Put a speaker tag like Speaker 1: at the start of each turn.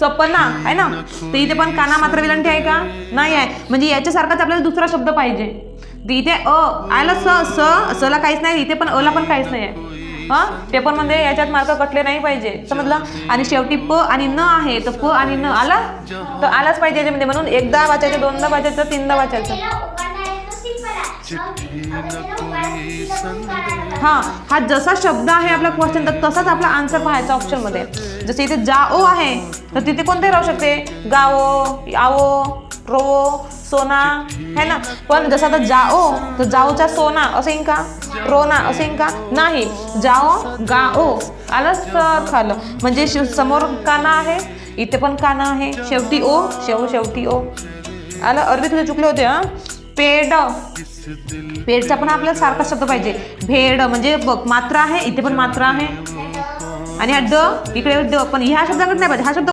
Speaker 1: सपना आहे ना? तर इथे पण काना मात्र विलंटी आहे का? नाही आहे. म्हणजे याच्यासारखाच आपल्याला दुसरा शब्द पाहिजे. तर इथे अ आयला स स सला काहीच नाही इथे पण अला पण काहीच नाही आहे. हा? पेपरमध्ये याच्यात मार्क कटले नाही पाहिजे. समजलं आणि शेवटी प आणि न आहे तर प आणि न आला? तर आलाच पाहिजे याच्यामध्ये म्हणून एकदा वाचायचं दोनदा वाचायचं तीनदा वाचायचं. हा हा जसा शब्द आहे आपला क्वेश्चन तर तसाच आपला आन्सर पाहायचा ऑप्शनमध्ये. जसे इथे जाओ आहे तर तिथे कोणते राहू शकते? गावो आवो रो सोना है ना? पण जसं आता जाओ तर जाओचा सोना असेन का? रोना असेन का? नाही. जाओ गाओ. आलंच तर खालं. म्हणजे शिव समोर काना आहे इथे पण काना आहे. शेवटी ओ शेव शेवटी ओ. आलं? अरबी तुझे चुकले होते हा? पेड. पेडचा पण आपल्याला सारखा शब्द पाहिजे. भेड म्हणजे बघ मात्रा आहे इथे पण मात्रा आहे. आणि हा ड इकडे ड पण ह्या शब्दाकडे नाही पाहिजे. हा शब्द